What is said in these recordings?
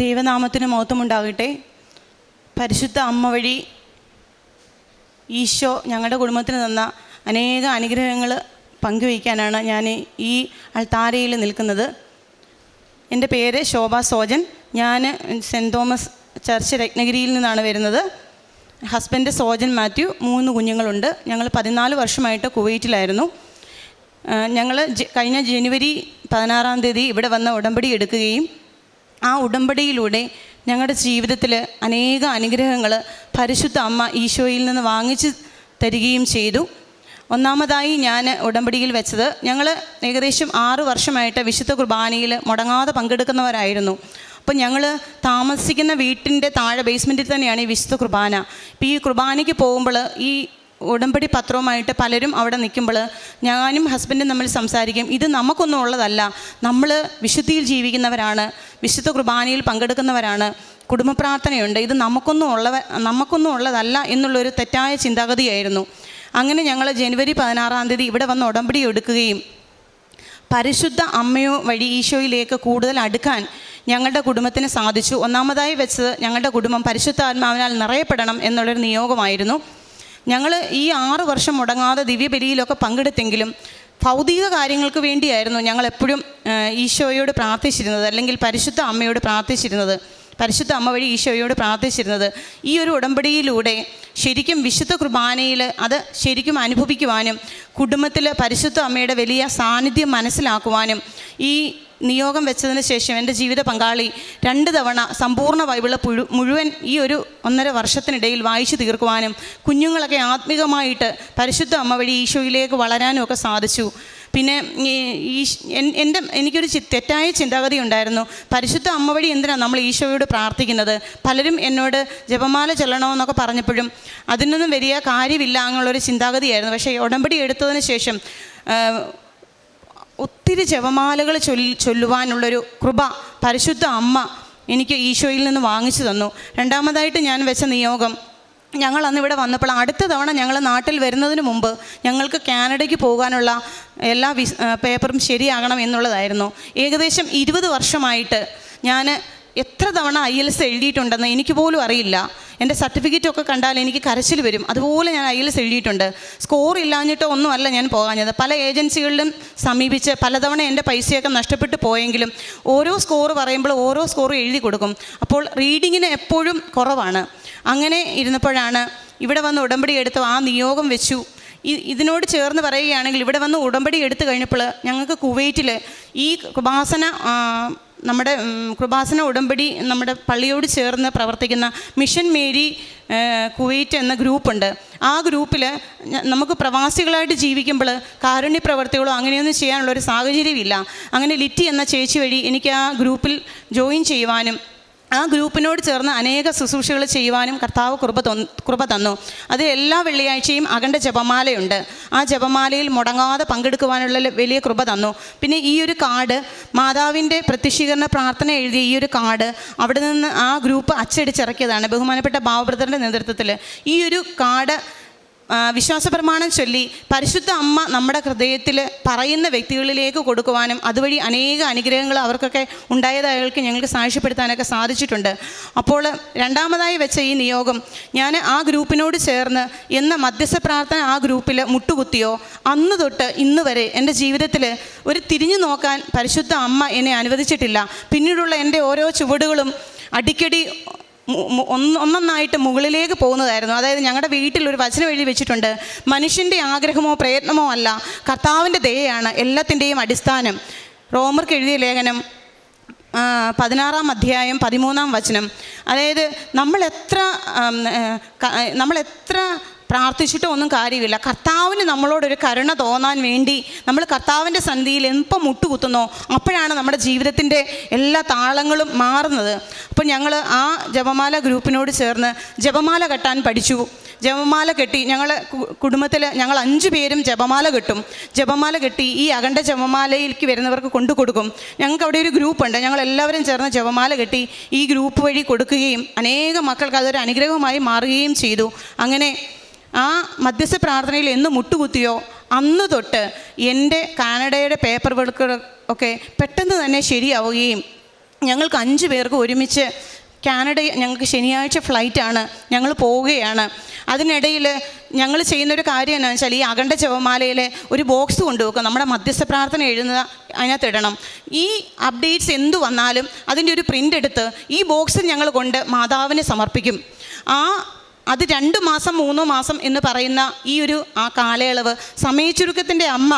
ദൈവനാമത്തിന് മഹത്വമുണ്ടാകട്ടെ. പരിശുദ്ധ അമ്മ വഴി ഈശോ ഞങ്ങളുടെ കുടുംബത്തിന് തന്ന അനേക അനുഗ്രഹങ്ങൾ പങ്കുവയ്ക്കാനാണ് ഞാൻ ഈ അൾത്താരയിൽ നിൽക്കുന്നത്. എന്റെ പേര് ശോഭ സോജൻ. ഞാൻ സെന്റ് തോമസ് ചർച്ച് രത്നഗിരിയിൽ നിന്നാണ് വരുന്നത്. ഹസ്ബൻഡ് സോജൻ മാത്യു മൂന്ന് കുഞ്ഞുങ്ങളുണ്ട്. ഞങ്ങൾ പതിനാല് വർഷമായിട്ട് കുവൈറ്റിലായിരുന്നു. ഞങ്ങൾ കഴിഞ്ഞ ജനുവരി പതിനാറാം തീയതി ഇവിടെ വന്ന ഉടമ്പടി എടുക്കുകയും ആ ഉടമ്പടിയിലൂടെ ഞങ്ങളുടെ ജീവിതത്തിൽ അനേക അനുഗ്രഹങ്ങൾ പരിശുദ്ധ അമ്മ ഈശോയിൽ നിന്ന് വാങ്ങിച്ച് തരികയും ചെയ്തു. ഒന്നാമതായി ഞാൻ ഉടമ്പടിയിൽ വെച്ചത് ഞങ്ങൾ ഏകദേശം ആറു വർഷമായിട്ട് വിശുദ്ധ കുർബാനയിൽ മുടങ്ങാതെ പങ്കെടുക്കുന്നവരായിരുന്നു. അപ്പോൾ ഞങ്ങൾ താമസിക്കുന്ന വീട്ടിന്റെ താഴെ ബേസ്മെന്റിൽ തന്നെയാണ് ഈ വിശുദ്ധ കുർബാന. ഇപ്പോൾ ഈ കുർബാനയ്ക്ക് പോകുമ്പോൾ ഈ ഉടമ്പടി പത്രവുമായിട്ട് പലരും അവിടെ നിൽക്കുമ്പോൾ ഞാനും ഹസ്ബൻഡും തമ്മിൽ സംസാരിക്കും ഇത് നമുക്കൊന്നും ഉള്ളതല്ല. നമ്മൾ വിശുദ്ധിയിൽ ജീവിക്കുന്നവരാണ് വിശുദ്ധ കുർബാനയിൽ പങ്കെടുക്കുന്നവരാണ് കുടുംബ പ്രാർത്ഥനയുണ്ട് ഇത് നമുക്കൊന്നും ഉള്ളവ നമുക്കൊന്നും ഉള്ളതല്ല എന്നുള്ളൊരു തെറ്റായ ചിന്താഗതിയായിരുന്നു. അങ്ങനെ ഞങ്ങൾ ജനുവരി പതിനാറാം തീയതി ഇവിടെ വന്ന് ഉടമ്പടി എടുക്കുകയും പരിശുദ്ധ അമ്മയോ വഴി ഈശോയിലേക്ക് കൂടുതൽ അടുക്കാൻ ഞങ്ങളുടെ കുടുംബത്തിന് സാധിച്ചു. ഒന്നാമതായി വെച്ചത് ഞങ്ങളുടെ കുടുംബം പരിശുദ്ധാത്മാവിനാൽ നിറയപ്പെടണം എന്നുള്ളൊരു നിയോഗമായിരുന്നു. ഞങ്ങൾ ഈ ആറ് വർഷം മുടങ്ങാതെ ദിവ്യബലിയിലൊക്കെ പങ്കെടുത്തെങ്കിലും ഭൗതിക കാര്യങ്ങൾക്ക് വേണ്ടിയായിരുന്നു ഞങ്ങൾ എപ്പോഴും ഈശോയോട് പ്രാർത്ഥിച്ചിരുന്നത് അല്ലെങ്കിൽ പരിശുദ്ധ അമ്മയോട് പ്രാർത്ഥിച്ചിരുന്നത് പരിശുദ്ധ അമ്മ വഴി ഈശോയോട് പ്രാർത്ഥിച്ചിരുന്നത്. ഈ ഒരു ഉടമ്പടിയിലൂടെ ശരിക്കും വിശുദ്ധ കുർബാനയിൽ അത് ശരിക്കും അനുഭവിക്കുവാനും കുടുംബത്തിൽ പരിശുദ്ധ അമ്മയുടെ വലിയ സാന്നിധ്യം മനസ്സിലാക്കുവാനും ഈ നിയോഗം വെച്ചതിന് ശേഷം എന്റെ ജീവിത പങ്കാളി രണ്ട് തവണ സമ്പൂർണ ബൈബിൾ മുഴുവൻ ഈ ഒരു ഒന്നര വർഷത്തിനിടയിൽ വായിച്ചു തീർക്കുവാനും കുഞ്ഞുങ്ങളൊക്കെ ആത്മീകമായിട്ട് പരിശുദ്ധ അമ്മ വഴി ഈശോയിലേക്ക് വളരാനും ഒക്കെ സാധിച്ചു. പിന്നെ ഈ എന്റെ എനിക്കൊരു തെറ്റായ ചിന്താഗതി ഉണ്ടായിരുന്നു. പരിശുദ്ധ അമ്മ വഴി എന്തിനാണ് നമ്മൾ ഈശോയോട് പ്രാർത്ഥിക്കുന്നത്? പലരും എന്നോട് ജപമാല ചെല്ലണമെന്നൊക്കെ പറഞ്ഞപ്പോഴും അതിനൊന്നും വലിയ കാര്യമില്ല എന്നുള്ളൊരു ചിന്താഗതിയായിരുന്നു. പക്ഷേ ഉടമ്പടി എടുത്തതിന് ശേഷം ഒത്തിരി ജപമാലകൾ ചൊല്ലി ചൊല്ലുവാനുള്ളൊരു കൃപ പരിശുദ്ധ അമ്മ എനിക്ക് ഈശോയിൽ നിന്ന് വാങ്ങിച്ചു തന്നു. രണ്ടാമതായിട്ട് ഞാൻ വെച്ച നിയോഗം ഞങ്ങൾ അന്ന് ഇവിടെ വന്നപ്പോൾ അടുത്ത തവണ ഞങ്ങൾ നാട്ടിൽ വരുന്നതിന് മുമ്പ് ഞങ്ങൾക്ക് കാനഡയ്ക്ക് പോകാനുള്ള എല്ലാ പേപ്പറും ശരിയാകണം എന്നുള്ളതായിരുന്നു. ഏകദേശം ഇരുപത് വർഷമായിട്ട് ഞാൻ എത്ര തവണ ഐ എൽ എസ് എഴുതിയിട്ടുണ്ടെന്ന് എനിക്ക് പോലും അറിയില്ല. എന്റെ സർട്ടിഫിക്കറ്റൊക്കെ കണ്ടാൽ എനിക്ക് കരച്ചിൽ വരും. അതുപോലെ ഞാൻ ഐ എൽ എസ് എഴുതിയിട്ടുണ്ട്. സ്കോർ ഇല്ലാഞ്ഞിട്ടോ ഒന്നുമല്ല ഞാൻ പോകാഞ്ഞത്. പല ഏജൻസികളിലും സമീപിച്ച് പലതവണ എന്റെ പൈസയൊക്കെ നഷ്ടപ്പെട്ടു പോയെങ്കിലും ഓരോ സ്കോർ പറയുമ്പോൾ ഓരോ സ്കോർ എഴുതി കൊടുക്കും. അപ്പോൾ റീഡിങ്ങിന് എപ്പോഴും കുറവാണ്. അങ്ങനെ ഇരുന്നപ്പോഴാണ് ഇവിടെ വന്ന് ഉടമ്പടി എടുത്തു ആ നിയോഗം വെച്ചു. ഇതിനോട് ചേർന്ന് പറയുകയാണെങ്കിൽ ഇവിടെ വന്ന് ഉടമ്പടി എടുത്തു കഴിഞ്ഞപ്പോൾ ഞങ്ങൾക്ക് കുവൈറ്റിൽ ഈ കൃപാസന നമ്മുടെ കൃപാസന ഉടമ്പടി നമ്മുടെ പള്ളിയോട് ചേർന്ന് പ്രവർത്തിക്കുന്ന മിഷൻ മേരി കുവൈറ്റ് എന്ന ഗ്രൂപ്പുണ്ട്. ആ ഗ്രൂപ്പിൽ നമുക്ക് പ്രവാസികളായിട്ട് ജീവിക്കുമ്പോൾ കാരുണ്യ പ്രവർത്തികളോ അങ്ങനെയൊന്നും ചെയ്യാനുള്ള ഒരു സാഹചര്യമില്ല. അങ്ങനെ ലിറ്റി എന്ന ചേച്ചി വഴി എനിക്ക് ആ ഗ്രൂപ്പിൽ ജോയിൻ ചെയ്യുവാനും ആ ഗ്രൂപ്പിനോട് ചേർന്ന് അനേക ശുശ്രൂഷകൾ ചെയ്യുവാനും കർത്താവ് കൃപ കൃപ തന്നു. അത് എല്ലാ വെള്ളിയാഴ്ചയും അകണ്ട ജപമാലയുണ്ട്. ആ ജപമാലയിൽ മുടങ്ങാതെ പങ്കെടുക്കുവാനുള്ള വലിയ കൃപ തന്നു. പിന്നെ ഈ ഒരു കാർഡ് മാതാവിന്റെ പ്രത്യക്ഷീകരണ പ്രാർത്ഥന എഴുതിയ ഈ ഒരു കാർഡ് അവിടെ നിന്ന് ആ ഗ്രൂപ്പ് അച്ചടിച്ചിറക്കിയതാണ്. ബഹുമാനപ്പെട്ട ഭാവബ്രദറിന്റെ നേതൃത്വത്തിൽ. ഈ ഒരു കാർഡ് വിശ്വാസപ്രമാണം ചൊല്ലി പരിശുദ്ധ അമ്മ നമ്മുടെ ഹൃദയത്തിൽ പറയുന്ന വ്യക്തികളിലേക്ക് കൊടുക്കുവാനും അതുവഴി അനേക അനുഗ്രഹങ്ങൾ അവർക്കൊക്കെ ഉണ്ടായതായവർക്ക് ഞങ്ങൾക്ക് സാക്ഷ്യപ്പെടുത്താനൊക്കെ സാധിച്ചിട്ടുണ്ട്. അപ്പോൾ രണ്ടാമതായി വെച്ച ഈ നിയോഗം ഞാൻ ആ ഗ്രൂപ്പിനോട് ചേർന്ന് എന്ന മധ്യസ്ഥ പ്രാർത്ഥന ആ ഗ്രൂപ്പിൽ മുട്ടുകുത്തിയോ അന്ന് തൊട്ട് ഇന്ന് വരെ എന്റെ ജീവിതത്തിൽ ഒരു തിരിഞ്ഞു നോക്കാൻ പരിശുദ്ധ അമ്മ എന്നെ അനുവദിച്ചിട്ടില്ല. പിന്നീടുള്ള എന്റെ ഓരോ ചുവടുകളും അടിക്കടി ഒന്നൊന്നായിട്ട് മുകളിലേക്ക് പോകുന്നതായിരുന്നു. അതായത് ഞങ്ങളുടെ വീട്ടിൽ ഒരു വചനം എഴുതി വെച്ചിട്ടുണ്ട്. മനുഷ്യന്റെ ആഗ്രഹമോ പ്രയത്നമോ അല്ല കർത്താവിന്റെ ദയയാണ് എല്ലാത്തിന്റെയും അടിസ്ഥാനം. റോമർക്ക് എഴുതിയ ലേഖനം പതിനാറാം അധ്യായം പതിമൂന്നാം വചനം. അതായത് നമ്മൾ എത്ര നമ്മൾ എത്ര പ്രാർത്ഥിച്ചിട്ടോ ഒന്നും കാര്യമില്ല. കർത്താവിന് നമ്മളോടൊരു കരുണ തോന്നാൻ വേണ്ടി നമ്മൾ കർത്താവിന്റെ സന്ധിയിൽ എപ്പം മുട്ടുകുത്തുന്നോ അപ്പോഴാണ് നമ്മുടെ ജീവിതത്തിന്റെ എല്ലാ താളങ്ങളും മാറുന്നത്. അപ്പോൾ ഞങ്ങൾ ആ ജപമാല ഗ്രൂപ്പിനോട് ചേർന്ന് ജപമാല കെട്ടാൻ പഠിച്ചു. ജപമാല കെട്ടി ഞങ്ങൾ കുടുംബത്തിൽ ഞങ്ങൾ അഞ്ച് പേരും ജപമാല കെട്ടും. ജപമാല കെട്ടി ഈ അകണ്ട ജപമാലയിലേക്ക് വരുന്നവർക്ക് കൊണ്ടു കൊടുക്കും. ഞങ്ങൾക്ക് അവിടെ ഒരു ഗ്രൂപ്പുണ്ട്. ഞങ്ങൾ എല്ലാവരും ചേർന്ന് ജപമാല കെട്ടി ഈ ഗ്രൂപ്പ് വഴി കൊടുക്കുകയും അനേകം മക്കൾക്ക് അതൊരു അനുഗ്രഹമായി മാറുകയും ചെയ്തു. അങ്ങനെ ആ മധ്യസ്ഥ പ്രാർത്ഥനയിൽ എന്ന് മുട്ടുകുത്തിയോ അന്ന് തൊട്ട് എന്റെ കാനഡയുടെ പേപ്പർ വർക്കുകൾ ഒക്കെ പെട്ടെന്ന് തന്നെ ശരിയാവുകയും ഞങ്ങൾക്ക് അഞ്ച് പേർക്ക് ഒരുമിച്ച് കാനഡ ഞങ്ങൾക്ക് ശനിയാഴ്ച ഫ്ലൈറ്റാണ് ഞങ്ങൾ പോവുകയാണ്. അതിനിടയിൽ ഞങ്ങൾ ചെയ്യുന്നൊരു കാര്യം എന്താണെന്ന് വെച്ചാൽ ഈ അഖണ്ഡ ജപമാലയിൽ ഒരു ബോക്സ് കൊണ്ടുവെക്കും. നമ്മുടെ മധ്യസ്ഥ പ്രാർത്ഥന എഴുതുന്ന അതിനകത്തിടണം ഈ അപ്ഡേറ്റ്സ് എന്തു വന്നാലും അതിന്റെ ഒരു പ്രിന്റ് എടുത്ത് ഈ ബോക്സ് ഞങ്ങൾ കൊണ്ട് മാതാവിനെ സമർപ്പിക്കും. ആ അത് രണ്ട് മാസം മൂന്നോ മാസം എന്ന് പറയുന്ന ഈ ഒരു ആ കാലയളവ് സമയച്ചുരുക്കത്തിന്റെ അമ്മ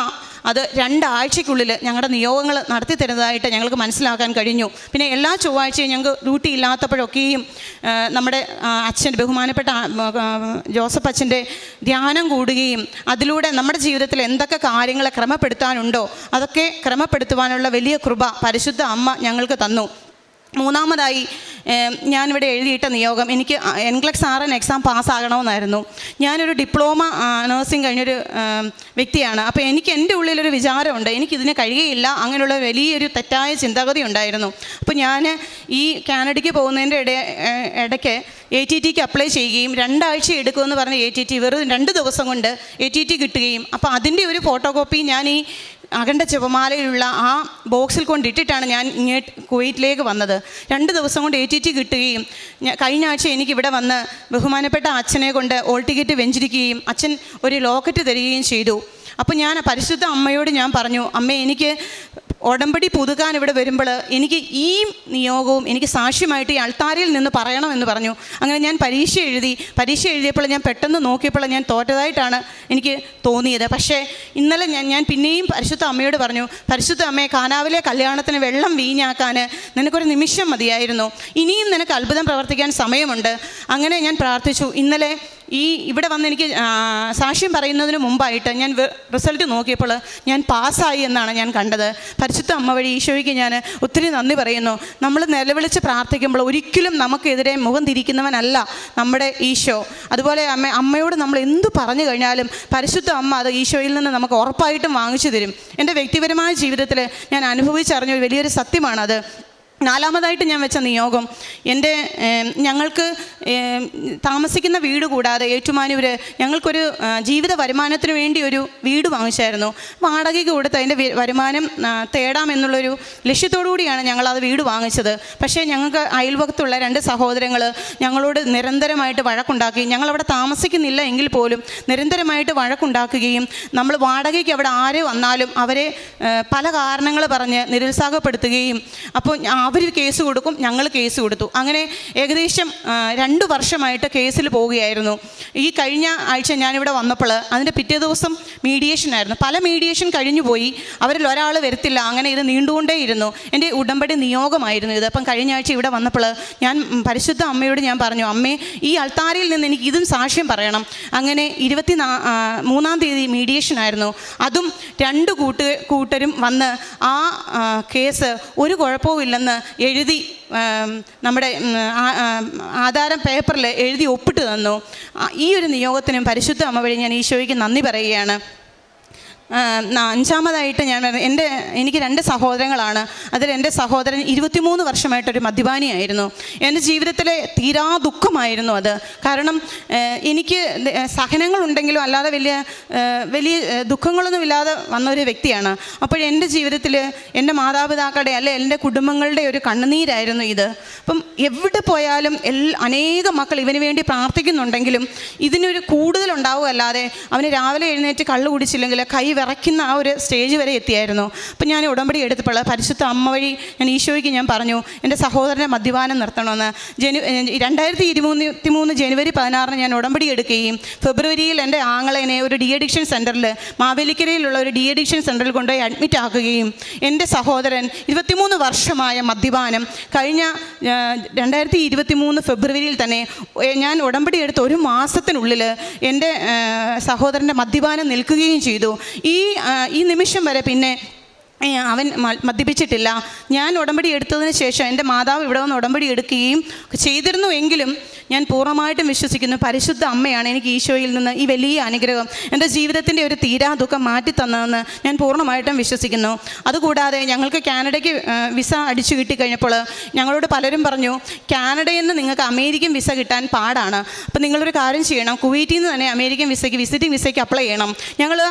അത് രണ്ടാഴ്ചയ്ക്കുള്ളിൽ ഞങ്ങളുടെ നിയോഗങ്ങൾ നടത്തി തരുന്നതായിട്ട് ഞങ്ങൾക്ക് മനസ്സിലാക്കാൻ കഴിഞ്ഞു. പിന്നെ എല്ലാ ചൊവ്വാഴ്ചയും ഞങ്ങൾക്ക് ഡ്യൂട്ടി ഇല്ലാത്തപ്പോഴൊക്കെയും നമ്മുടെ അച്ഛൻ ബഹുമാനപ്പെട്ട ജോസഫ് അച്ഛന്റെ ധ്യാനം കൂടുകയും അതിലൂടെ നമ്മുടെ ജീവിതത്തിൽ എന്തൊക്കെ കാര്യങ്ങളെ ക്രമപ്പെടുത്താനുണ്ടോ അതൊക്കെ ക്രമപ്പെടുത്തുവാനുള്ള വലിയ കൃപ പരിശുദ്ധ അമ്മ ഞങ്ങൾക്ക് തന്നു. മൂന്നാമതായി ഞാനിവിടെ എഴുതിയിട്ട നിയോഗം. എനിക്ക് എൻക്ലക്സ് ആർ എൻ എക്സാം പാസ്സാകണമെന്നായിരുന്നു. ഞാനൊരു ഡിപ്ലോമ നഴ്സിംഗ് കഴിഞ്ഞൊരു വ്യക്തിയാണ്. അപ്പോൾ എനിക്ക് എന്റെ ഉള്ളിലൊരു വിചാരമുണ്ട്. എനിക്കിതിന് കഴിയുകയില്ല. അങ്ങനെയുള്ള വലിയൊരു തെറ്റായ ചിന്താഗതി ഉണ്ടായിരുന്നു. അപ്പോൾ ഞാൻ ഈ കാനഡയ്ക്ക് പോകുന്നതിന്റെ ഇട ഇടയ്ക്ക് എ ടി ടിക്ക് അപ്ലൈ ചെയ്യുകയും രണ്ടാഴ്ച എടുക്കുമെന്ന് പറഞ്ഞ് എ ടി ടി വെറും രണ്ട് ദിവസം കൊണ്ട് എ ടി ടി കിട്ടുകയും. അപ്പോൾ അതിന്റെ ഒരു ഫോട്ടോ കോപ്പി ഞാൻ ഈ അഖണ്ഡ ജപമാലയിലുള്ള ആ ബോക്സിൽ കൊണ്ടിട്ടിട്ടാണ് ഞാൻ ഇങ്ങോട്ട് കുവൈറ്റിലേക്ക് വന്നത്. രണ്ട് ദിവസം കൊണ്ട് എ ടി ടി കിട്ടുകയും കഴിഞ്ഞ ആഴ്ച എനിക്ക് ഇവിടെ വന്ന് ബഹുമാനപ്പെട്ട അച്ഛനെ കൊണ്ട് ഓൾ ടിക്കറ്റ് വെഞ്ചിരിക്കുകയും അച്ഛൻ ഒരു ലോക്കറ്റ് തരികയും ചെയ്തു. അപ്പോൾ ഞാൻ പരിശുദ്ധ അമ്മയോട് ഞാൻ പറഞ്ഞു അമ്മ എനിക്ക് ഉടമ്പടി പുതുക്കാൻ ഇവിടെ വരുമ്പോൾ എനിക്ക് ഈ നിയോഗവും എനിക്ക് സാക്ഷ്യമായിട്ട് ഈ അൾത്താരയിൽ നിന്ന് പറയണമെന്ന് പറഞ്ഞു. അങ്ങനെ ഞാൻ പരീക്ഷ എഴുതി പരീക്ഷ എഴുതിയപ്പോൾ ഞാൻ പെട്ടെന്ന് നോക്കിയപ്പോൾ ഞാൻ തോറ്റതായിട്ടാണ് എനിക്ക് തോന്നിയത്. പക്ഷേ ഇന്നലെ ഞാൻ ഞാൻ പിന്നെയും പരിശുദ്ധ അമ്മയോട് പറഞ്ഞു പരിശുദ്ധ അമ്മയെ കാനാവിലെ കല്യാണത്തിന് വെള്ളം വീഞ്ഞാക്കാൻ നിനക്കൊരു നിമിഷം മതിയായിരുന്നു. ഇനിയും നിനക്ക് അത്ഭുതം പ്രവർത്തിക്കാൻ സമയമുണ്ട്. അങ്ങനെ ഞാൻ പ്രാർത്ഥിച്ചു. ഇന്നലെ ഈ ഇവിടെ വന്ന് എനിക്ക് സാക്ഷ്യം പറയുന്നതിന് മുമ്പായിട്ട് ഞാൻ റിസൾട്ട് നോക്കിയപ്പോൾ ഞാൻ പാസ്സായി എന്നാണ് ഞാൻ കണ്ടത്. പരിശുദ്ധ അമ്മ വഴി ഈശോയ്ക്ക് ഞാൻ ഒത്തിരി നന്ദി പറയുന്നു. നമ്മൾ നിലവിളിച്ച് പ്രാർത്ഥിക്കുമ്പോൾ ഒരിക്കലും നമുക്കെതിരെ മുഖം തിരിക്കുന്നവനല്ല നമ്മുടെ ഈശോ. അതുപോലെ അമ്മ അമ്മയോട് നമ്മൾ എന്തു പറഞ്ഞു കഴിഞ്ഞാലും പരിശുദ്ധ അമ്മ അത് ഈശോയിൽ നിന്ന് നമുക്ക് ഉറപ്പായിട്ടും വാങ്ങിച്ചു തരും. എന്റെ വ്യക്തിപരമായ ജീവിതത്തിൽ ഞാൻ അനുഭവിച്ചറിഞ്ഞ ഒരു വലിയൊരു സത്യമാണത്. നാലാമതായിട്ട് ഞാൻ വെച്ച നിയോഗം എന്റെ ഞങ്ങൾക്ക് താമസിക്കുന്ന വീട് കൂടാതെ ഏറ്റുമാനൂർ ഞങ്ങൾക്കൊരു ജീവിത വരുമാനത്തിന് വേണ്ടി ഒരു വീട് വാങ്ങിച്ചായിരുന്നു. വാടകയ്ക്ക് കൊടുത്ത് അതിന്റെ വരുമാനം തേടാമെന്നുള്ളൊരു കൂടിയാണ് ഞങ്ങളത് വീട് വാങ്ങിച്ചത്. പക്ഷേ ഞങ്ങൾക്ക് അയൽവക്കത്തുള്ള രണ്ട് സഹോദരങ്ങൾ ഞങ്ങളോട് നിരന്തരമായിട്ട് വഴക്കുണ്ടാക്കി ഞങ്ങളവിടെ താമസിക്കുന്നില്ല എങ്കിൽ പോലും നിരന്തരമായിട്ട് വഴക്കുണ്ടാക്കുകയും നമ്മൾ വാടകയ്ക്ക് അവിടെ ആര് വന്നാലും അവരെ പല കാരണങ്ങൾ പറഞ്ഞ് നിരുത്സാഹപ്പെടുത്തുകയും അപ്പോൾ അവർ കേസ് കൊടുക്കും ഞങ്ങൾ കേസ് കൊടുത്തു. അങ്ങനെ ഏകദേശം രണ്ട് വർഷമായിട്ട് കേസിൽ പോവുകയായിരുന്നു. ഈ കഴിഞ്ഞ ആഴ്ച ഞാനിവിടെ വന്നപ്പോൾ അതിന്റെ പിറ്റേ ദിവസം മീഡിയേഷനായിരുന്നു പല മീഡിയേഷൻ കഴിഞ്ഞു പോയി. അവരിൽ ഒരാൾ വരത്തില്ല. അങ്ങനെ ഇത് നീണ്ടുകൊണ്ടേയിരുന്നു. എന്റെ ഉടമ്പടി നിയോഗമായിരുന്നു ഇത്. അപ്പം കഴിഞ്ഞ ആഴ്ച ഇവിടെ വന്നപ്പോൾ ഞാൻ പരിശുദ്ധ അമ്മയോട് ഞാൻ പറഞ്ഞു അമ്മേ ഈ അൾത്താരയിൽ നിന്ന് എനിക്ക് ഇതും സാക്ഷ്യം പറയണം. അങ്ങനെ ഇരുപത്തി മൂന്നാം തീയതി മീഡിയേഷൻ ആയിരുന്നു. അതും രണ്ട് കൂട്ട് കൂട്ടരും വന്ന് ആ, കേസ് ഒരു കുഴപ്പവും ഇല്ലെന്ന് എഴുതി നമ്മുടെ ആധാരം പേപ്പറിൽ എഴുതി ഒപ്പിട്ട് തന്നു. ഈ ഒരു നിയോഗത്തിനും പരിശുദ്ധ അമ്മ വഴി ഞാൻ ഈശോയ്ക്ക് നന്ദി പറയുകയാണ്. അഞ്ചാമതായിട്ട് ഞാൻ എന്റെ എനിക്ക് രണ്ട് സഹോദരങ്ങളാണ്. അതിൽ എന്റെ സഹോദരൻ ഇരുപത്തിമൂന്ന് വർഷമായിട്ടൊരു മദ്യപാനിയായിരുന്നു. എന്റെ ജീവിതത്തിലെ തീരാ ദുഃഖമായിരുന്നു അത്. കാരണം എനിക്ക് സഹനങ്ങളുണ്ടെങ്കിലും അല്ലാതെ വലിയ വലിയ ദുഃഖങ്ങളൊന്നും ഇല്ലാതെ വന്ന ഒരു വ്യക്തിയാണ്. അപ്പോൾ എന്റെ ജീവിതത്തിൽ എന്റെ മാതാപിതാക്കളുടെ അല്ലെ എന്റെ കുടുംബങ്ങളുടെ ഒരു കണ്ണുനീരായിരുന്നു ഇത്. അപ്പം എവിടെ പോയാലും എൽ അനേക മക്കൾ ഇവന് വേണ്ടി പ്രാർത്ഥിക്കുന്നുണ്ടെങ്കിലും ഇതിനൊരു കൂടുതലുണ്ടാവുക അല്ലാതെ അവന് രാവിലെ എഴുന്നേറ്റ് കള്ളു കുടിച്ചില്ലെങ്കിൽ കൈ വിറയ്ക്കുന്ന ആ ഒരു സ്റ്റേജ് വരെ എത്തിയായിരുന്നു. അപ്പം ഞാൻ ഉടമ്പടി എടുത്തപ്പോൾ പരിശുദ്ധ അമ്മ വഴി ഞാൻ ഈശോയ്ക്ക് ഞാൻ പറഞ്ഞു എന്റെ സഹോദരനെ മദ്യപാനം നിർത്തണമെന്ന്. ജനു രണ്ടായിരത്തി ഇരുപത്തി മൂന്ന് ജനുവരി പതിനാറിന് ഞാൻ ഉടമ്പടി എടുക്കുകയും ഫെബ്രുവരിയിൽ എന്റെ ആങ്ങളേനെ ഒരു ഡി അഡിക്ഷൻ സെന്ററിൽ മാവേലിക്കരയിലുള്ള ഒരു ഡി അഡിക്ഷൻ സെന്ററിൽ കൊണ്ടുപോയി അഡ്മിറ്റ് ആക്കുകയും എന്റെ സഹോദരൻ ഇരുപത്തിമൂന്ന് വർഷമായ മദ്യപാനം കഴിഞ്ഞ രണ്ടായിരത്തി ഇരുപത്തി മൂന്ന് ഫെബ്രുവരിയിൽ തന്നെ ഞാൻ ഉടമ്പടി എടുത്ത ഒരു മാസത്തിനുള്ളിൽ എന്റെ സഹോദരന്റെ മദ്യപാനം നിൽക്കുകയും ചെയ്തു. ഈ ആ, ഈ നിമിഷം വരെ പിന്നെ അവൻ മദ്യപിച്ചിട്ടില്ല. ഞാൻ ഉടമ്പടി എടുത്തതിന് ശേഷം എന്റെ മാതാവ് ഇവിടെ വന്ന് ഉടമ്പടി എടുക്കുകയും ചെയ്തിരുന്നു എങ്കിലും ഞാൻ പൂർണമായിട്ടും വിശ്വസിക്കുന്നു. പരിശുദ്ധ അമ്മയാണ് എനിക്ക് ഈശോയിൽ നിന്ന് ഈ വലിയ അനുഗ്രഹം എന്റെ ജീവിതത്തിന്റെ ഒരു തീരാ ദുഃഖം മാറ്റി തന്നതെന്ന് ഞാൻ പൂർണമായിട്ടും വിശ്വസിക്കുന്നു. അതുകൂടാതെ ഞങ്ങൾക്ക് കാനഡയ്ക്ക് വിസ അടിച്ചു കിട്ടിക്കഴിഞ്ഞപ്പോൾ ഞങ്ങളോട് പലരും പറഞ്ഞു കാനഡയിൽ നിന്ന് നിങ്ങൾക്ക് അമേരിക്കൻ വിസ കിട്ടാൻ പാടാണ്. അപ്പോൾ നിങ്ങളൊരു കാര്യം ചെയ്യണം. കുവൈറ്റിൽ നിന്ന് തന്നെ അമേരിക്കൻ വിസയ്ക്ക് വിസിറ്റിംഗ് വിസയ്ക്ക് അപ്ലൈ ചെയ്യണം. ഞങ്ങൾ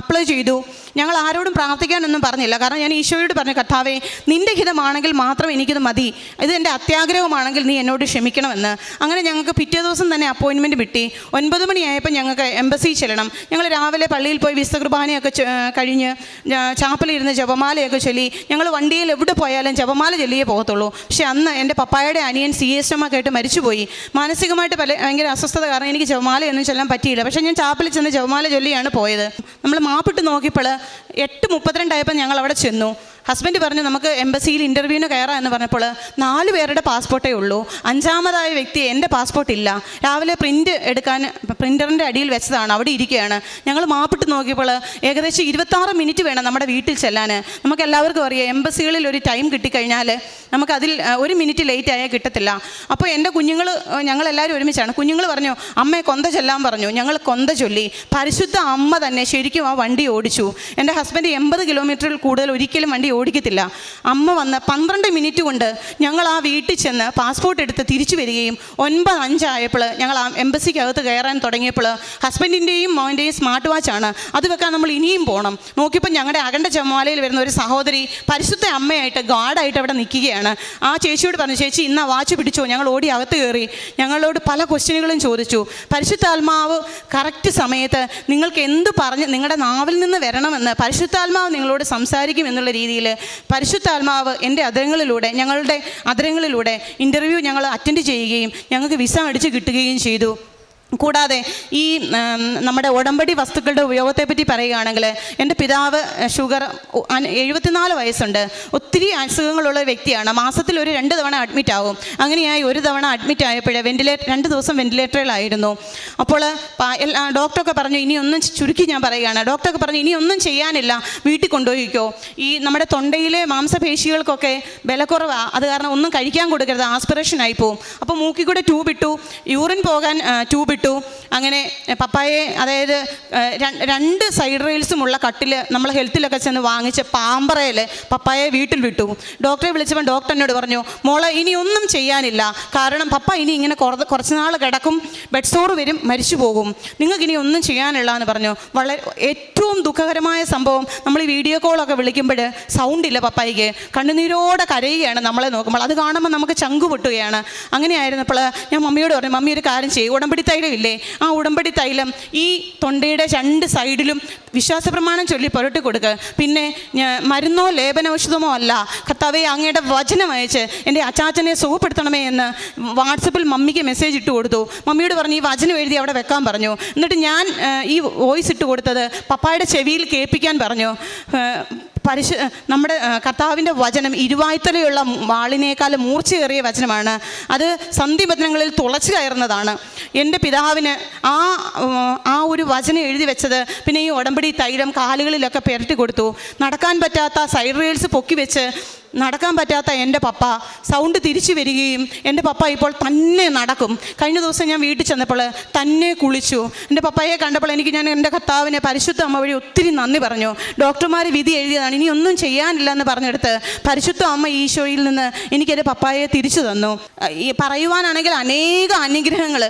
അപ്ലൈ ചെയ്തു. ഞങ്ങൾ ആരോടും പ്രാർത്ഥിക്കാനൊന്നും പറഞ്ഞില്ല. പറഞ്ഞില്ല. കാരണം ഞാൻ ഈശോയോട് പറഞ്ഞു കർത്താവേ നിന്റെ ഹിതമാണെങ്കിൽ മാത്രം എനിക്കിത് മതി. ഇത് എന്റെ അത്യാഗ്രഹമാണെങ്കിൽ നീ എന്നോട് ക്ഷമിക്കണമെന്ന്. അങ്ങനെ ഞങ്ങൾക്ക് പിറ്റേ ദിവസം തന്നെ അപ്പോയിൻമെന്റ് കിട്ടി. ഒൻപത് മണിയായപ്പോൾ ഞങ്ങൾക്ക് എംബസി ചെല്ലണം. ഞങ്ങൾ രാവിലെ പള്ളിയിൽ പോയി വിശുദ്ധ കുർബാനയൊക്കെ കഴിഞ്ഞ് ചാപ്പലിരുന്ന് ജപമാലയൊക്കെ ചൊല്ലി. ഞങ്ങൾ വണ്ടിയിൽ എവിടെ പോയാലും ജപമാല ചൊല്ലിയേ പോകത്തുള്ളൂ. പക്ഷെ അന്ന് എന്റെ പപ്പായുടെ അനിയൻ സി എസ് എം ഒക്കെ ആയിട്ട് മരിച്ചുപോയി. മാനസികമായിട്ട് പല ഭയങ്കര അസ്വസ്ഥത കാരണം എനിക്ക് ജപമാലയൊന്നും ചൊല്ലാൻ പറ്റിയില്ല. പക്ഷേ ഞാൻ ചാപ്പലിൽ ചെന്ന് ജപമാല ചൊല്ലിയാണ് പോയത്. നമ്മൾ മാപ്പിട്ട് നോക്കിയപ്പോൾ എട്ട് മുപ്പത്തിരണ്ടായപ്പോൾ ഞങ്ങൾ അവിടെ ചെന്നു. ഹസ്ബൻഡ് പറഞ്ഞു നമുക്ക് എംബസിയിൽ ഇന്റർവ്യൂവിന് കയറാം എന്ന് പറഞ്ഞപ്പോൾ നാല് പേരുടെ പാസ്പോർട്ടേ ഉള്ളൂ. അഞ്ചാമതായ വ്യക്തി എന്റെ പാസ്പോർട്ട് ഇല്ല. രാവിലെ പ്രിന്റ് എടുക്കാൻ പ്രിന്ററിന്റെ അടിയിൽ വെച്ചതാണ്. അവിടെ ഇരിക്കുകയാണ്. ഞങ്ങൾ മാപ്പിട്ട് നോക്കിയപ്പോൾ ഏകദേശം ഇരുപത്താറ് മിനിറ്റ് വേണം നമ്മുടെ വീട്ടിൽ ചെല്ലാൻ. നമുക്ക് എല്ലാവർക്കും അറിയാം എംബസികളിൽ ഒരു ടൈം കിട്ടിക്കഴിഞ്ഞാൽ നമുക്കതിൽ ഒരു മിനിറ്റ് ലേറ്റ് ആയാൽ കിട്ടത്തില്ല. അപ്പോൾ എന്റെ കുഞ്ഞുങ്ങൾ ഞങ്ങളെല്ലാവരും ഒരുമിച്ചാണ്. കുഞ്ഞുങ്ങൾ പറഞ്ഞു അമ്മയെ കൊന്ത ചൊല്ലാൻ പറഞ്ഞു. ഞങ്ങൾ കൊന്ത ചൊല്ലി. പരിശുദ്ധ അമ്മ തന്നെ ശരിക്കും ആ വണ്ടി ഓടിച്ചു. എന്റെ ഹസ്ബൻഡ് എൺപത് കിലോമീറ്ററിൽ കൂടുതൽ ഒരിക്കലും വണ്ടി ഓടിക്കത്തില്ല. അമ്മ വന്ന് പന്ത്രണ്ട് മിനിറ്റ് കൊണ്ട് ഞങ്ങൾ ആ വീട്ടിൽ ചെന്ന് പാസ്പോർട്ട് എടുത്ത് തിരിച്ചു വരികയും ഒൻപത് അഞ്ചായപ്പോൾ ഞങ്ങൾ ആ എംബസിക്കകത്ത് കയറാൻ തുടങ്ങിയപ്പോൾ ഹസ്ബൻഡിന്റെയും മോന്റെയും സ്മാർട്ട് വാച്ചാണ് അത് വെക്കാൻ നമ്മൾ ഇനിയും പോകണം നോക്കിയപ്പോൾ ഞങ്ങളുടെ അകണ്ട ചമ്മാലയിൽ വരുന്ന ഒരു സഹോദരി പരിശുദ്ധ അമ്മയായിട്ട് ഗാർഡായിട്ട് അവിടെ നിൽക്കുകയാണ്. ആ ചേച്ചിയോട് പറഞ്ഞു ചേച്ചി ഇന്ന് ആ വാച്ച് പിടിച്ചോ? ഞങ്ങൾ ഓടി അകത്ത് കയറി. ഞങ്ങളോട് പല ക്വസ്റ്റ്യനുകളും ചോദിച്ചു. പരിശുദ്ധാത്മാവ് കറക്റ്റ് സമയത്ത് നിങ്ങൾക്ക് എന്ത് പറഞ്ഞ് നിങ്ങളുടെ നാവിൽ നിന്ന് വരണമെന്ന് പരിശുദ്ധാത്മാവ് നിങ്ങളോട് സംസാരിക്കും എന്നുള്ള രീതിയിൽ പരിശുദ്ധാത്മാവ് എന്റെ അതരങ്ങളിലൂടെ ഞങ്ങളുടെ അതരങ്ങളിലൂടെ ഇന്റർവ്യൂ ഞങ്ങൾ അറ്റൻഡ് ചെയ്യുകയും ഞങ്ങൾക്ക് വിസ അടിച്ച് കിട്ടുകയും ചെയ്തു. കൂടാതെ ഈ നമ്മുടെ ഉടമ്പടി വസ്തുക്കളുടെ ഉപയോഗത്തെപ്പറ്റി പറയുകയാണെങ്കിൽ എന്റെ പിതാവ് ഷുഗർ എഴുപത്തിനാല് വയസ്സുണ്ട്. ഒത്തിരി അസുഖങ്ങളുള്ള വ്യക്തിയാണ്. മാസത്തിൽ ഒരു രണ്ട് തവണ അഡ്മിറ്റ് ആവും. അങ്ങനെയായി ഒരു തവണ അഡ്മിറ്റ് ആയപ്പോഴേ വെന്റിലേറ്റർ രണ്ട് ദിവസം വെന്റിലേറ്ററിലായിരുന്നു അപ്പോൾ ഡോക്ടറൊക്കെ പറഞ്ഞു ഇനിയൊന്നും ചുരുക്കി ഞാൻ പറയുകയാണ്. ഡോക്ടറൊക്കെ പറഞ്ഞു ഇനിയൊന്നും ചെയ്യാനില്ല. വീട്ടിൽ കൊണ്ടുപോയിക്കോ. ഈ നമ്മുടെ തൊണ്ടയിലെ മാംസപേശികൾക്കൊക്കെ ബലക്കുറവാണ് അത് കാരണം ഒന്നും കഴിക്കാൻ കൊടുക്കരുത്. ആസ്പിറേഷൻ ആയി അപ്പോൾ മൂക്കിൽ കൂടെ ട്യൂബ് ഇട്ടു. യൂറിൻ പോകാൻ ട്യൂബ് ഇട്ടു അങ്ങനെ പപ്പായെ അതായത് രണ്ട് സൈഡ് റെയിൽസുമുള്ള കട്ടിൽ നമ്മൾ ഹെൽത്തിലൊക്കെ ചെന്ന് വാങ്ങിച്ച പാമ്പറയിൽ പപ്പായെ വീട്ടിൽ വിട്ടു. ഡോക്ടറെ വിളിച്ചപ്പോൾ ഡോക്ടർ എന്നോട് പറഞ്ഞു മോളെ ഇനി ഒന്നും ചെയ്യാനില്ല. കാരണം പപ്പ ഇനി ഇങ്ങനെ കുറച്ച് നാൾ കിടക്കും ബെഡ് സോറ് വരും മരിച്ചു പോകും. നിങ്ങൾക്ക് ഇനി ഒന്നും ചെയ്യാനില്ല എന്ന് പറഞ്ഞു. വളരെ ഏറ്റവും ദുഃഖകരമായ സംഭവം നമ്മൾ ഈ വീഡിയോ കോളൊക്കെ വിളിക്കുമ്പോൾ സൗണ്ടില്ല പപ്പായിക്ക്. കണ്ണുനീരോടെ കരയുകയാണ് നമ്മളെ നോക്കുമ്പോൾ. അത് കാണുമ്പോൾ നമുക്ക് ചങ്കു പൊട്ടുകയാണ്. അങ്ങനെയായിരുന്നപ്പോൾ ഞാൻ മമ്മിയോട് പറഞ്ഞു മമ്മി ഒരു കാര്യം ചെയ്യും. ഉടമ്പടി തൈലം ഇല്ലേ? ആ ഉടമ്പടി തൈലം. ഈ തൊണ്ടയുടെ രണ്ട് സൈഡിലും വിശ്വാസ പ്രമാണം ചൊല്ലി പുരട്ടി കൊടുക്കുക പിന്നെ മരുന്നോ ലേപനൌഷധമോ അല്ല. കർത്താവെ അങ്ങയുടെ വചനം അയച്ച് എന്റെ അച്ചാച്ചനെ സുഖപ്പെടുത്തണമേ എന്ന് വാട്സപ്പിൽ മമ്മിക്ക് മെസ്സേജ് ഇട്ട് കൊടുത്തു. മമ്മിയോട് പറഞ്ഞു ഈ വചനം എഴുതി അവിടെ വെക്കാൻ പറഞ്ഞു. എന്നിട്ട് ഞാൻ ഈ വോയിസ് ഇട്ട് കൊടുത്തത് പപ്പായുടെ ചെവിയിൽ കേൾപ്പിക്കാൻ പറഞ്ഞു. പരിശു നമ്മുടെ കർത്താവിന്റെ വചനം ഇരുവായ്ത്തലയുള്ള വാളിനേക്കാൾ മൂർച്ചയേറിയ വചനമാണ്. അത് സന്ധിബന്ധനങ്ങളിൽ തുളച്ചു കയറുന്നതാണ്. എന്റെ പിതാവിന് ആ ആ ഒരു വചനം എഴുതി വെച്ചത് പിന്നെ ഈ ഉടമ്പടി തൈലം കാലുകളിലൊക്കെ പുരട്ടി കൊടുത്തു. നടക്കാൻ പറ്റാത്ത സൈഡ് റെയിൽസ് പൊക്കി വെച്ച് നടക്കാൻ പറ്റാത്ത എന്റെ പപ്പ സൗണ്ട് തിരിച്ചു വരികയും എന്റെ പപ്പ ഇപ്പോൾ തന്നെ നടക്കും. കഴിഞ്ഞ ദിവസം ഞാൻ വീട്ടിൽ ചെന്നപ്പോൾ തന്നെ കുളിച്ചു. എന്റെ പപ്പയെ കണ്ടപ്പോൾ എനിക്ക് ഞാൻ എന്റെ കർത്താവിനെ പരിശുദ്ധ അമ്മ വഴി ഒത്തിരി നന്ദി പറഞ്ഞു. ഡോക്ടർമാർ വിധി എഴുതിയതാണ് ഇനി ഒന്നും ചെയ്യാനില്ല എന്ന് പറഞ്ഞെടുത്ത് പരിശുദ്ധ അമ്മ ഈശോയിൽ നിന്ന് എനിക്ക് എന്റെ പപ്പായെ തിരിച്ചു തന്നു. ഈ പറയുവാനാണെങ്കിൽ അനേക അനുഗ്രഹങ്ങൾ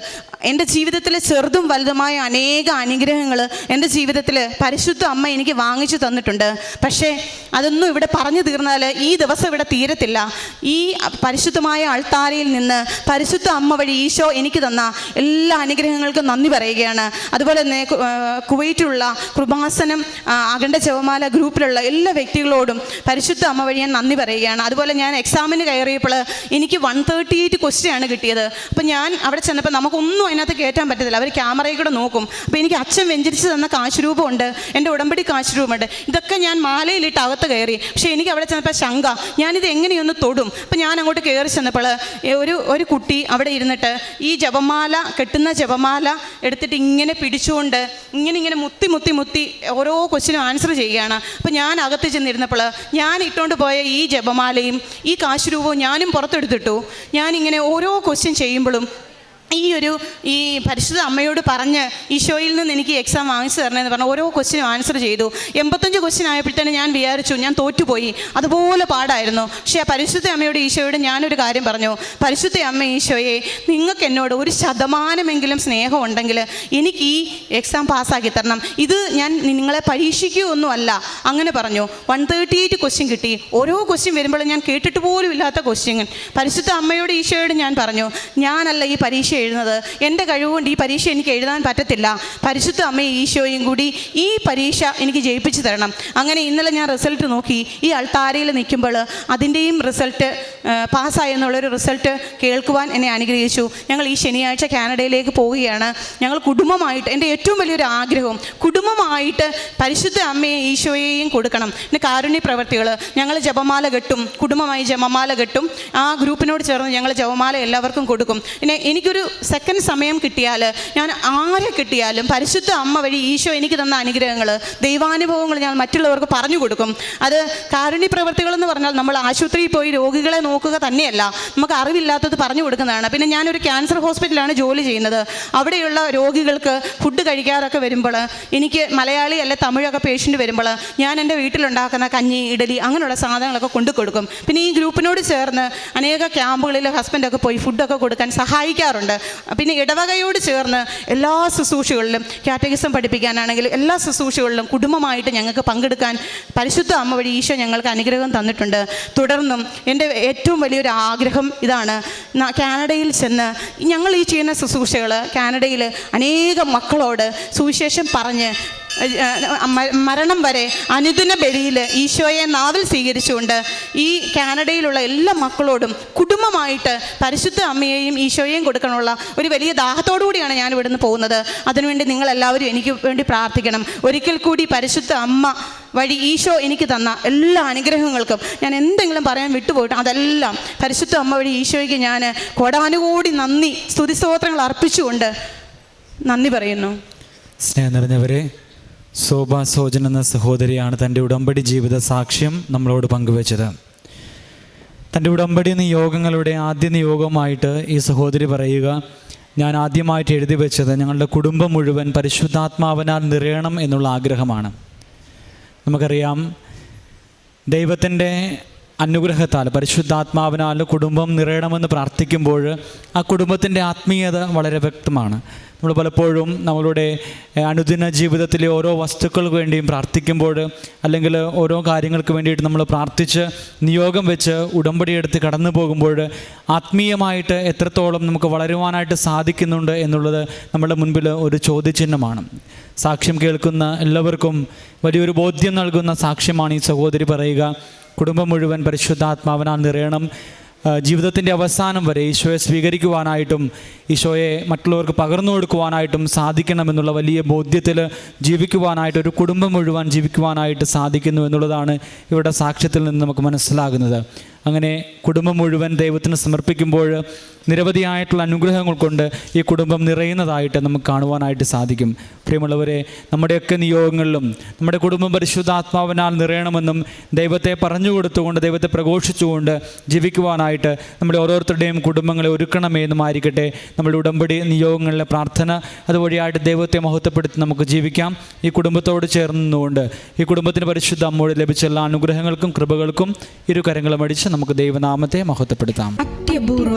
എന്റെ ജീവിതത്തിൽ ചെറുതും വലുതുമായ അനേക അനുഗ്രഹങ്ങൾ എന്റെ ജീവിതത്തിൽ പരിശുദ്ധ അമ്മ എനിക്ക് വാങ്ങിച്ചു തന്നിട്ടുണ്ട്. പക്ഷേ അതൊന്നും ഇവിടെ പറഞ്ഞു തീർന്നാൽ ഈ ഇവിടെ തീരത്തില്ല. ഈ പരിശുദ്ധമായ അൾത്താരയിൽ നിന്ന് പരിശുദ്ധ അമ്മ വഴി ഈശോ എനിക്ക് തന്ന എല്ലാ അനുഗ്രഹങ്ങൾക്കും നന്ദി പറയുകയാണ്. അതുപോലെ തന്നെ കുവൈറ്റിലുള്ള കൃപാസനം അഖണ്ഡ ചവമാല ഗ്രൂപ്പിലുള്ള എല്ലാ വ്യക്തികളോടും പരിശുദ്ധ അമ്മ വഴി ഞാൻ നന്ദി പറയുകയാണ്. അതുപോലെ ഞാൻ എക്സാമിന് കയറിയപ്പോൾ എനിക്ക് വൺ തേർട്ടി എയ്റ്റ് ക്വസ്റ്റ്യൻ ആണ് കിട്ടിയത്. അപ്പോൾ ഞാൻ അവിടെ ചെന്നപ്പോൾ നമുക്കൊന്നും അതിനകത്ത് കയറ്റാൻ പറ്റത്തില്ല. അവർ ക്യാമറയിൽ കൂടെ നോക്കും. അപ്പോൾ എനിക്ക് അച്ഛൻ വെഞ്ചരിച്ച് തന്ന കാശുരൂപമുണ്ട്. എന്റെ ഉടമ്പടി കാശുരൂപമുണ്ട്. ഇതൊക്കെ ഞാൻ മാലയിലിട്ട് അകത്ത് കയറി. പക്ഷേ എനിക്ക് അവിടെ ചെന്നപ്പോൾ ശങ്ക. ഞാനിത് എങ്ങനെയൊന്ന് തൊടും? അപ്പം ഞാൻ അങ്ങോട്ട് കയറി ചെന്നപ്പോൾ ഒരു ഒരു കുട്ടി അവിടെ ഇരുന്നിട്ട് ഈ ജപമാല കെട്ടുന്ന ജപമാല എടുത്തിട്ട് ഇങ്ങനെ പിടിച്ചുകൊണ്ട് ഇങ്ങനെ ഇങ്ങനെ മുത്തി മുത്തി മുത്തി ഓരോ ക്വസ്റ്റിനും ആൻസർ ചെയ്യുകയാണ്. അപ്പം ഞാൻ അകത്ത് ചെന്നിരുന്നപ്പോൾ ഞാൻ ഇട്ടുകൊണ്ട് പോയ ഈ ജപമാലയും ഈ കാശുരൂപവും ഞാനും പുറത്തെടുത്തിട്ടു. ഞാനിങ്ങനെ ഓരോ ക്വസ്റ്റ്യൻ ചെയ്യുമ്പോഴും ഈ ഒരു ഈ പരിശുദ്ധ അമ്മയോട് പറഞ്ഞ് ഈശോയിൽ നിന്ന് എനിക്ക് എക്സാം വാങ്ങിച്ചു തരണമെന്ന് പറഞ്ഞു ഓരോ ക്വസ്റ്റിനും ആൻസർ ചെയ്തു. എൺപത്തഞ്ച് ക്വസ്റ്റ്യൻ ആയപ്പോഴത്തേനും ഞാൻ വിചാരിച്ചു ഞാൻ തോറ്റുപോയി. അതുപോലെ പാടായിരുന്നു. പക്ഷേ ആ പരിശുദ്ധ അമ്മയോട് ഈശോയോട് ഞാനൊരു കാര്യം പറഞ്ഞു. പരിശുദ്ധ അമ്മ ഈശോയെ നിങ്ങൾക്ക് എന്നോട് ഒരു ശതമാനമെങ്കിലും സ്നേഹം ഉണ്ടെങ്കിൽ എനിക്ക് ഈ എക്സാം പാസ്സാക്കി തരണം. ഇത് ഞാൻ നിങ്ങളെ പരീക്ഷിക്കുകയൊന്നുമല്ല. അങ്ങനെ പറഞ്ഞു. വൺ തേർട്ടി എയ്റ്റ് ക്വസ്റ്റ്യൻ കിട്ടി. ഓരോ ക്വസ്റ്റ്യൻ വരുമ്പോഴും ഞാൻ കേട്ടിട്ട് പോലും ഇല്ലാത്ത ക്വസ്റ്റ്യൻ പരിശുദ്ധ അമ്മയോട് ഈശോയോട് ഞാൻ പറഞ്ഞു ഞാനല്ല ഈ പരീക്ഷ എഴുതുന്നത്? എന്റെ കഴിവുകൊണ്ട് ഈ പരീക്ഷ എനിക്ക് എഴുതാൻ പറ്റത്തില്ല. പരിശുദ്ധ അമ്മയും ഈശോയും കൂടി ഈ പരീക്ഷ എനിക്ക് ജയിപ്പിച്ചു തരണം. അങ്ങനെ ഇന്നലെ ഞാൻ റിസൾട്ട് നോക്കി. ഈ അൾത്താരയിൽ നിൽക്കുമ്പോൾ അതിന്റെയും റിസൾട്ട് പാസ്സായി എന്നുള്ളൊരു റിസൾട്ട് കേൾക്കുവാൻ എന്നെ അനുഗ്രഹിച്ചു. ഞങ്ങൾ ഈ ശനിയാഴ്ച കാനഡയിലേക്ക് പോവുകയാണ്. ഞങ്ങൾ കുടുംബമായിട്ട് എന്റെ ഏറ്റവും വലിയൊരു ആഗ്രഹം കുടുംബമായിട്ട് പരിശുദ്ധ അമ്മയെ ഈശോയെയും കൊടുക്കണം. പിന്നെ കാരുണ്യ പ്രവർത്തികൾ ഞങ്ങൾ ജപമാല കെട്ടും. കുടുംബമായി ജപമാല കെട്ടും. ആ ഗ്രൂപ്പിനോട് ചേർന്ന് ഞങ്ങൾ ജപമാല എല്ലാവർക്കും കൊടുക്കും. പിന്നെ എനിക്കൊരു സെക്കൻഡ് സമയം കിട്ടിയാൽ ഞാൻ ആരെ കിട്ടിയാലും പരിശുദ്ധ അമ്മ വഴി ഈശോ എനിക്ക് തന്ന അനുഗ്രഹങ്ങൾ ദൈവാനുഭവങ്ങൾ ഞാൻ മറ്റുള്ളവർക്ക് പറഞ്ഞു കൊടുക്കും. അത് കാരുണ്യ പ്രവർത്തികൾ എന്ന് പറഞ്ഞാൽ നമ്മൾ ആശുപത്രിയിൽ പോയി രോഗികളെ നോക്കുക തന്നെയല്ല നമുക്ക് അറിവില്ലാത്തത് പറഞ്ഞു കൊടുക്കുന്നതാണ്. പിന്നെ ഞാനൊരു ക്യാൻസർ ഹോസ്പിറ്റലാണ് ജോലി ചെയ്യുന്നത്. അവിടെയുള്ള രോഗികൾക്ക് ഫുഡ് കഴിക്കാറൊക്കെ വരുമ്പോൾ എനിക്ക് മലയാളി അല്ലെ തമിഴൊക്കെ പേഷ്യന്റ് വരുമ്പോൾ ഞാൻ എന്റെ വീട്ടിലുണ്ടാക്കുന്ന കഞ്ഞി ഇഡലി അങ്ങനെയുള്ള സാധനങ്ങളൊക്കെ കൊണ്ടു കൊടുക്കും. പിന്നെ ഈ ഗ്രൂപ്പിനോട് ചേർന്ന് അനേക ക്യാമ്പുകളിൽ ഹസ്ബൻഡൊക്കെ പോയി ഫുഡൊക്കെ കൊടുക്കാൻ സഹായിക്കാറുണ്ട്. പിന്നെ ഇടവകയോട് ചേർന്ന് എല്ലാ ശുശ്രൂഷകളിലും കാറ്റഗിസം പഠിപ്പിക്കാനാണെങ്കിലും എല്ലാ ശുശ്രൂഷകളിലും കുടുംബമായിട്ട് ഞങ്ങൾക്ക് പങ്കെടുക്കാൻ പരിശുദ്ധ അമ്മ വഴി ഈശോ ഞങ്ങൾക്ക് അനുഗ്രഹം തന്നിട്ടുണ്ട്. തുടർന്നും എന്റെ ഏറ്റവും വലിയൊരു ആഗ്രഹം ഇതാണ്. കാനഡയിൽ ചെന്ന് ഞങ്ങൾ ഈ ചെയ്യുന്ന ശുശ്രൂഷകൾ കാനഡയിൽ അനേകം മക്കളോട് സുവിശേഷം പറഞ്ഞ് മരണം വരെ അനുദിന ബലിയിൽ ഈശോയെ നാവിൽ സ്വീകരിച്ചുകൊണ്ട് ഈ കാനഡയിലുള്ള എല്ലാ മക്കളോടും കുടുംബമായിട്ട് പരിശുദ്ധ അമ്മയെയും ഈശോയെയും കൊടുക്കാനുള്ള ഒരു വലിയ ദാഹത്തോടു കൂടിയാണ് ഞാൻ ഇവിടുന്ന് പോകുന്നത്. അതിനുവേണ്ടി നിങ്ങളെല്ലാവരും എനിക്ക് വേണ്ടി പ്രാർത്ഥിക്കണം. ഒരിക്കൽ കൂടി പരിശുദ്ധ അമ്മ വഴി ഈശോ എനിക്ക് തന്ന എല്ലാ അനുഗ്രഹങ്ങൾക്കും ഞാൻ എന്തെങ്കിലും പറയാൻ വിട്ടുപോയിട്ട് അതെല്ലാം പരിശുദ്ധ അമ്മ വഴി ഈശോയ്ക്ക് ഞാൻ കൊടാനുകൂടി നന്ദി സ്തുതിസ്തോത്രങ്ങൾ അർപ്പിച്ചുകൊണ്ട് നന്ദി പറയുന്നു. സ്നേഹം നിറഞ്ഞവരെ ശോഭ സോജൻ എന്ന സഹോദരിയാണ് തന്റെ ഉടമ്പടി ജീവിത സാക്ഷ്യം നമ്മളോട് പങ്കുവച്ചത്. തന്റെ ഉടമ്പടി നിയോഗങ്ങളുടെ ആദ്യ നിയോഗമായിട്ട് ഈ സഹോദരി പറയുക ഞാൻ ആദ്യമായിട്ട് എഴുതി വെച്ചത് ഞങ്ങളുടെ കുടുംബം മുഴുവൻ പരിശുദ്ധാത്മാവനാൽ നിറയണം എന്നുള്ള ആഗ്രഹമാണ്. നമുക്കറിയാം ദൈവത്തിന്റെ അനുഗ്രഹത്താൽ പരിശുദ്ധാത്മാവിനാൽ കുടുംബം നിറയണമെന്ന് പ്രാർത്ഥിക്കുമ്പോൾ ആ കുടുംബത്തിന്റെ ആത്മീയത വളരെ വ്യക്തമാണ്. നമ്മൾ പലപ്പോഴും നമ്മളുടെ അനുദിന ജീവിതത്തിലെ ഓരോ വസ്തുക്കൾക്ക് വേണ്ടിയും പ്രാർത്ഥിക്കുമ്പോൾ അല്ലെങ്കിൽ ഓരോ കാര്യങ്ങൾക്ക് വേണ്ടിയിട്ട് നമ്മൾ പ്രാർത്ഥിച്ച് നിയോഗം വെച്ച് ഉടമ്പടി എടുത്ത് കടന്നു പോകുമ്പോൾ ആത്മീയമായിട്ട് എത്രത്തോളം നമുക്ക് വളരുവാനായിട്ട് സാധിക്കുന്നുണ്ട് എന്നുള്ളത് നമ്മുടെ മുൻപിൽ ഒരു ചോദ്യചിഹ്നമാണ്. സാക്ഷ്യം കേൾക്കുന്ന എല്ലാവർക്കും വലിയൊരു ബോധ്യം നൽകുന്ന സാക്ഷ്യമാണ് ഈ സഹോദരി പറയുക. കുടുംബം മുഴുവൻ പരിശുദ്ധാത്മാവിനാൽ നിറയണം. ജീവിതത്തിന്റെ അവസാനം വരെ ഈശോയെ സ്വീകരിക്കുവാനായിട്ടും ഈശോയെ മറ്റുള്ളവർക്ക് പകർന്നു കൊടുക്കുവാനായിട്ടും സാധിക്കണമെന്നുള്ള വലിയ ബോധ്യത്തിൽ ജീവിക്കുവാനായിട്ട് ഒരു കുടുംബം മുഴുവൻ ജീവിക്കുവാനായിട്ട് സാധിക്കുന്നു എന്നുള്ളതാണ് ഇവരുടെ സാക്ഷ്യത്തിൽ നിന്ന് നമുക്ക് മനസ്സിലാകുന്നത്. അങ്ങനെ കുടുംബം മുഴുവൻ ദൈവത്തിന് സമർപ്പിക്കുമ്പോൾ നിരവധിയായിട്ടുള്ള അനുഗ്രഹങ്ങൾ കൊണ്ട് ഈ കുടുംബം നിറയുന്നതായിട്ട് നമുക്ക് കാണുവാനായിട്ട് സാധിക്കും. പ്രിയമുള്ളവരെ നമ്മുടെയൊക്കെ നിയോഗങ്ങളിലും നമ്മുടെ കുടുംബം പരിശുദ്ധാത്മാവിനാൽ നിറയണമെന്നും ദൈവത്തെ പറഞ്ഞു കൊടുത്തുകൊണ്ട് ദൈവത്തെ പ്രഘോഷിച്ചുകൊണ്ട് ജീവിക്കുവാനായിട്ട് നമ്മുടെ ഓരോരുത്തരുടെയും കുടുംബങ്ങളെ ഒരുക്കണമേ എന്നുമായിരിക്കട്ടെ. നമ്മുടെ ഉടമ്പടി നിയോഗങ്ങളിലെ പ്രാർത്ഥന അതുവഴിയായിട്ട് ദൈവത്തെ മഹത്വപ്പെടുത്തി നമുക്ക് ജീവിക്കാം. ഈ കുടുംബത്തോട് ചേർന്നുകൊണ്ട് ഈ കുടുംബത്തിന് പരിശുദ്ധ അമ്മോട് ലഭിച്ച എല്ലാ അനുഗ്രഹങ്ങൾക്കും കൃപകൾക്കും ഇരു കരങ്ങളും അടിച്ച് നമുക്ക് ദൈവനാമത്തെ മഹത്വപ്പെടുത്താം. അത്യപൂർവ